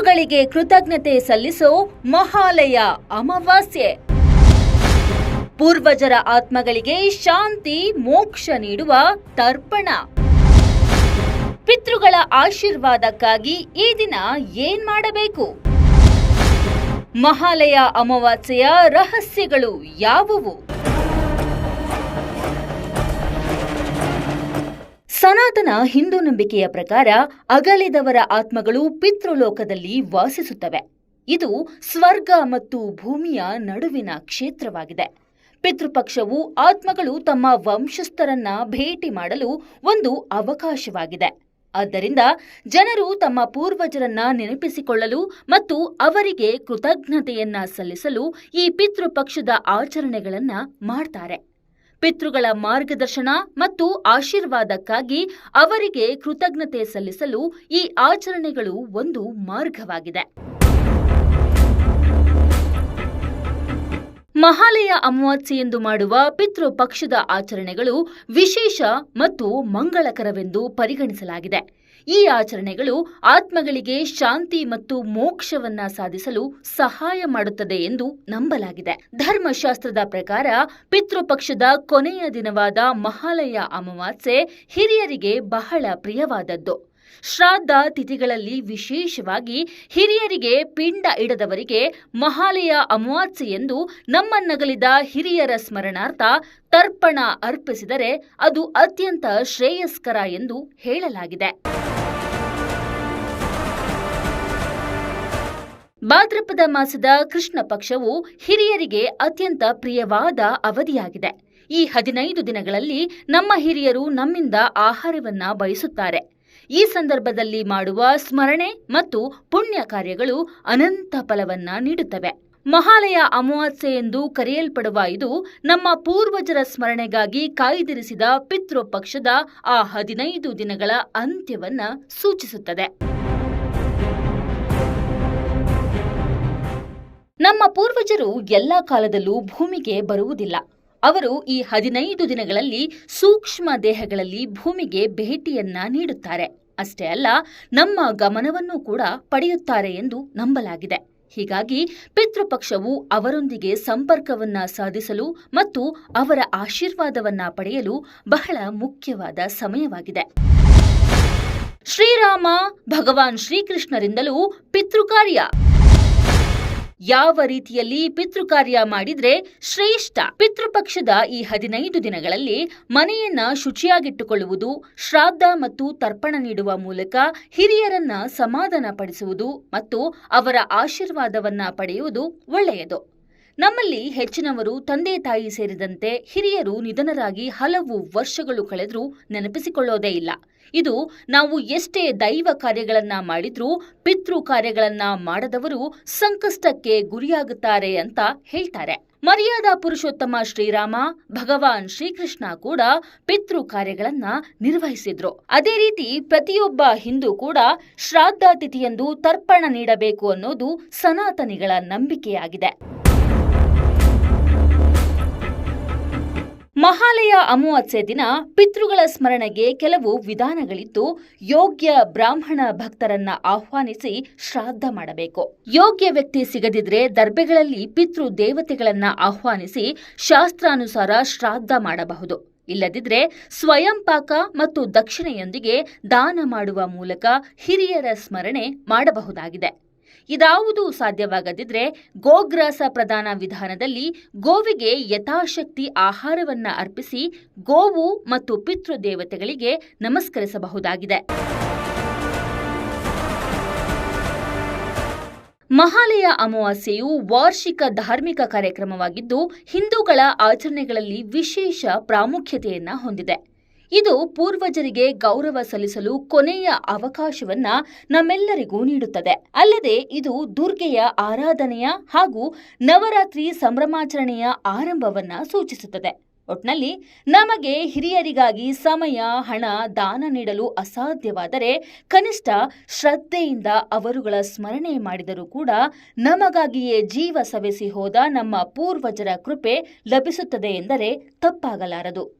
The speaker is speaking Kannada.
ಪಿತೃಗಳಿಗೆ ಕೃತಜ್ಞತೆ ಸಲ್ಲಿಸೋ ಮಹಾಲಯ ಅಮಾವಾಸ್ಯೆ. ಪೂರ್ವಜರ ಆತ್ಮಗಳಿಗೆ ಶಾಂತಿ, ಮೋಕ್ಷ ನೀಡುವ ತರ್ಪಣ. ಪಿತೃಗಳ ಆಶೀರ್ವಾದಕ್ಕಾಗಿ ಈ ದಿನ ಏನ್ ಮಾಡಬೇಕು? ಮಹಾಲಯ ಅಮಾವಾಸ್ಯೆಯ ರಹಸ್ಯಗಳು ಯಾವುವು? ಸನಾತನ ಹಿಂದೂ ನಂಬಿಕೆಯ ಪ್ರಕಾರ ಅಗಲಿದವರ ಆತ್ಮಗಳು ಪಿತೃಲೋಕದಲ್ಲಿ ವಾಸಿಸುತ್ತವೆ. ಇದು ಸ್ವರ್ಗ ಮತ್ತು ಭೂಮಿಯ ನಡುವಿನ ಕ್ಷೇತ್ರವಾಗಿದೆ. ಪಿತೃಪಕ್ಷವು ಆತ್ಮಗಳು ತಮ್ಮ ವಂಶಸ್ಥರನ್ನ ಭೇಟಿ ಮಾಡಲು ಒಂದು ಅವಕಾಶವಾಗಿದೆ. ಆದ್ದರಿಂದ ಜನರು ತಮ್ಮ ಪೂರ್ವಜರನ್ನ ನೆನಪಿಸಿಕೊಳ್ಳಲು ಮತ್ತು ಅವರಿಗೆ ಕೃತಜ್ಞತೆಯನ್ನ ಸಲ್ಲಿಸಲು ಈ ಪಿತೃಪಕ್ಷದ ಆಚರಣೆಗಳನ್ನ ಮಾಡ್ತಾರೆ. ಪಿತೃಗಳ ಮಾರ್ಗದರ್ಶನ ಮತ್ತು ಆಶೀರ್ವಾದಕ್ಕಾಗಿ ಅವರಿಗೆ ಕೃತಜ್ಞತೆ ಸಲ್ಲಿಸಲು ಈ ಆಚರಣೆಗಳು ಒಂದು ಮಾರ್ಗವಾಗಿದೆ. ಮಹಾಲಯ ಅಮಾವಾಸ್ಯೆಯೆಂದು ಮಾಡುವ ಪಿತೃ ಪಕ್ಷದ ಆಚರಣೆಗಳು ವಿಶೇಷ ಮತ್ತು ಮಂಗಳಕರವೆಂದು ಪರಿಗಣಿಸಲಾಗಿದೆ. ಈ ಆಚರಣೆಗಳು ಆತ್ಮಗಳಿಗೆ ಶಾಂತಿ ಮತ್ತು ಮೋಕ್ಷವನ್ನ ಸಾಧಿಸಲು ಸಹಾಯ ಮಾಡುತ್ತದೆ ಎಂದು ನಂಬಲಾಗಿದೆ. ಧರ್ಮಶಾಸ್ತ್ರದ ಪ್ರಕಾರ ಪಿತೃಪಕ್ಷದ ಕೊನೆಯ ದಿನವಾದ ಮಹಾಲಯ ಅಮಾವಾಸ್ಯೆ ಹಿರಿಯರಿಗೆ ಬಹಳ ಪ್ರಿಯವಾದದ್ದು. ಶ್ರಾದ್ದ ತಿಥಿಗಳಲ್ಲಿ ವಿಶೇಷವಾಗಿ ಹಿರಿಯರಿಗೆ ಪಿಂಡ ಇಡದವರಿಗೆ ಮಹಾಲಯ ಎಂದು ನಮ್ಮನ್ನಗಲಿದ ಹಿರಿಯರ ಸ್ಮರಣಾರ್ಥ ತರ್ಪಣ ಅರ್ಪಿಸಿದರೆ ಅದು ಅತ್ಯಂತ ಶ್ರೇಯಸ್ಕರ ಎಂದು ಹೇಳಲಾಗಿದೆ. ಭಾದ್ರಪದ ಮಾಸದ ಕೃಷ್ಣ ಪಕ್ಷವು ಹಿರಿಯರಿಗೆ ಅತ್ಯಂತ ಪ್ರಿಯವಾದ ಅವಧಿಯಾಗಿದೆ. ಈ ಹದಿನೈದು ದಿನಗಳಲ್ಲಿ ನಮ್ಮ ಹಿರಿಯರು ನಮ್ಮಿಂದ ಆಹಾರವನ್ನ ಬಯಸುತ್ತಾರೆ. ಈ ಸಂದರ್ಭದಲ್ಲಿ ಮಾಡುವ ಸ್ಮರಣೆ ಮತ್ತು ಪುಣ್ಯ ಕಾರ್ಯಗಳು ಅನಂತ ಫಲವನ್ನ ನೀಡುತ್ತವೆ. ಮಹಾಲಯ ಅಮಾವಾಸ್ಯೆ ಎಂದು ಕರೆಯಲ್ಪಡುವ ಇದು ನಮ್ಮ ಪೂರ್ವಜರ ಸ್ಮರಣೆಗಾಗಿ ಕಾಯ್ದಿರಿಸಿದ ಪಿತೃಪಕ್ಷದ ಆ ಹದಿನೈದು ದಿನಗಳ ಅಂತ್ಯವನ್ನ ಸೂಚಿಸುತ್ತದೆ. ನಮ್ಮ ಪೂರ್ವಜರು ಎಲ್ಲ ಕಾಲದಲ್ಲೂ ಭೂಮಿಗೆ ಬರುವುದಿಲ್ಲ. ಅವರು ಈ ಹದಿನೈದು ದಿನಗಳಲ್ಲಿ ಸೂಕ್ಷ್ಮ ದೇಹಗಳಲ್ಲಿ ಭೂಮಿಗೆ ಭೇಟಿಯನ್ನ ನೀಡುತ್ತಾರೆ. ಅಷ್ಟೇ ಅಲ್ಲ, ನಮ್ಮ ಗಮನವನ್ನು ಕೂಡ ಪಡೆಯುತ್ತಾರೆ ಎಂದು ನಂಬಲಾಗಿದೆ. ಹೀಗಾಗಿ ಪಿತೃಪಕ್ಷವು ಅವರೊಂದಿಗೆ ಸಂಪರ್ಕವನ್ನ ಸಾಧಿಸಲು ಮತ್ತು ಅವರ ಆಶೀರ್ವಾದವನ್ನ ಪಡೆಯಲು ಬಹಳ ಮುಖ್ಯವಾದ ಸಮಯವಾಗಿದೆ. ಶ್ರೀರಾಮ ಭಗವಾನ್ ಶ್ರೀಕೃಷ್ಣರಿಂದಲೂ ಪಿತೃಕಾರ್ಯ. ಯಾವ ರೀತಿಯಲ್ಲಿ ಪಿತೃಕಾರ್ಯ ಮಾಡಿದ್ರೆ ಶ್ರೇಷ್ಠ? ಪಿತೃಪಕ್ಷದ ಈ ಹದಿನೈದು ದಿನಗಳಲ್ಲಿ ಮನೆಯನ್ನ ಶುಚಿಯಾಗಿಟ್ಟುಕೊಳ್ಳುವುದು, ಶ್ರಾದ್ದ ಮತ್ತು ತರ್ಪಣ ನೀಡುವ ಮೂಲಕ ಹಿರಿಯರನ್ನ ಸಮಾಧಾನ ಪಡಿಸುವುದು ಮತ್ತು ಅವರ ಆಶೀರ್ವಾದವನ್ನ ಪಡೆಯುವುದು ಒಳ್ಳೆಯದು. ನಮ್ಮಲ್ಲಿ ಹೆಚ್ಚಿನವರು ತಂದೆ ತಾಯಿ ಸೇರಿದಂತೆ ಹಿರಿಯರು ನಿಧನರಾಗಿ ಹಲವು ವರ್ಷಗಳು ಕಳೆದರೂ ನೆನಪಿಸಿಕೊಳ್ಳೋದೇ ಇಲ್ಲ. ಇದು ನಾವು ಎಷ್ಟೇ ದೈವ ಕಾರ್ಯಗಳನ್ನ ಮಾಡಿದ್ರೂ ಪಿತೃ ಕಾರ್ಯಗಳನ್ನ ಮಾಡದವರು ಸಂಕಷ್ಟಕ್ಕೆ ಗುರಿಯಾಗುತ್ತಾರೆ ಅಂತ ಹೇಳ್ತಾರೆ. ಮರ್ಯಾದಾ ಪುರುಷೋತ್ತಮ ಶ್ರೀರಾಮ, ಭಗವಾನ್ ಶ್ರೀಕೃಷ್ಣ ಕೂಡ ಪಿತೃ ಕಾರ್ಯಗಳನ್ನ ನಿರ್ವಹಿಸಿದ್ರು. ಅದೇ ರೀತಿ ಪ್ರತಿಯೊಬ್ಬ ಹಿಂದೂ ಕೂಡ ಶ್ರಾದ್ದ ತಿಥಿಯಂದು ತರ್ಪಣ ನೀಡಬೇಕು ಅನ್ನೋದು ಸನಾತನಿಗಳ ನಂಬಿಕೆಯಾಗಿದೆ. ಮಹಾಲಯ ಅಮಾವಾಸ್ಯೆ ದಿನ ಪಿತೃಗಳ ಸ್ಮರಣೆಗೆ ಕೆಲವು ವಿಧಾನಗಳಿದ್ದು, ಯೋಗ್ಯ ಬ್ರಾಹ್ಮಣ ಭಕ್ತರನ್ನ ಆಹ್ವಾನಿಸಿ ಶ್ರಾದ್ದ ಮಾಡಬೇಕು. ಯೋಗ್ಯ ವ್ಯಕ್ತಿ ಸಿಗದಿದ್ರೆ ದರ್ಬೆಗಳಲ್ಲಿ ಪಿತೃ ದೇವತೆಗಳನ್ನ ಆಹ್ವಾನಿಸಿ ಶಾಸ್ತ್ರಾನುಸಾರ ಶ್ರಾದ್ದ ಮಾಡಬಹುದು. ಇಲ್ಲದಿದ್ರೆ ಸ್ವಯಂ ಪಾಕ ಮತ್ತು ದಕ್ಷಿಣೆಯೊಂದಿಗೆ ದಾನ ಮಾಡುವ ಮೂಲಕ ಹಿರಿಯರ ಸ್ಮರಣೆ ಮಾಡಬಹುದಾಗಿದೆ. ಇದಾವುದೂ ಸಾಧ್ಯವಾಗದಿದ್ರೆ ಗೋಗ್ರಾಸ ಪ್ರದಾನ ವಿಧಾನದಲ್ಲಿ ಗೋವಿಗೆ ಯಥಾಶಕ್ತಿ ಆಹಾರವನ್ನ ಅರ್ಪಿಸಿ ಗೋವು ಮತ್ತು ಪಿತೃದೇವತೆಗಳಿಗೆ ನಮಸ್ಕರಿಸಬಹುದಾಗಿದೆ. ಮಹಾಲಯ ಅಮಾವಾಸ್ಯೆಯು ವಾರ್ಷಿಕ ಧಾರ್ಮಿಕ ಕಾರ್ಯಕ್ರಮವಾಗಿದ್ದು ಹಿಂದೂಗಳ ಆಚರಣೆಗಳಲ್ಲಿ ವಿಶೇಷ ಪ್ರಾಮುಖ್ಯತೆಯನ್ನ ಹೊಂದಿದೆ. ಇದು ಪೂರ್ವಜರಿಗೆ ಗೌರವ ಸಲ್ಲಿಸಲು ಕೊನೆಯ ಅವಕಾಶವನ್ನ ನಮ್ಮೆಲ್ಲರಿಗೂ ನೀಡುತ್ತದೆ. ಅಲ್ಲದೆ ಇದು ದುರ್ಗೆಯ ಆರಾಧನೆಯ ಹಾಗೂ ನವರಾತ್ರಿ ಸಂಭ್ರಮಾಚರಣೆಯ ಆರಂಭವನ್ನ ಸೂಚಿಸುತ್ತದೆ. ಒಟ್ನಲ್ಲಿ ನಮಗೆ ಹಿರಿಯರಿಗಾಗಿ ಸಮಯ, ಹಣ, ದಾನ ನೀಡಲು ಅಸಾಧ್ಯವಾದರೆ ಕನಿಷ್ಠ ಶ್ರದ್ಧೆಯಿಂದ ಅವರುಗಳ ಸ್ಮರಣೆ ಮಾಡಿದರೂ ಕೂಡ ನಮಗಾಗಿಯೇ ಜೀವ ಸವೆಸಿ ಹೋದ ನಮ್ಮ ಪೂರ್ವಜರ ಕೃಪೆ ಲಭಿಸುತ್ತದೆ ಎಂದರೆ ತಪ್ಪಾಗಲಾರದು.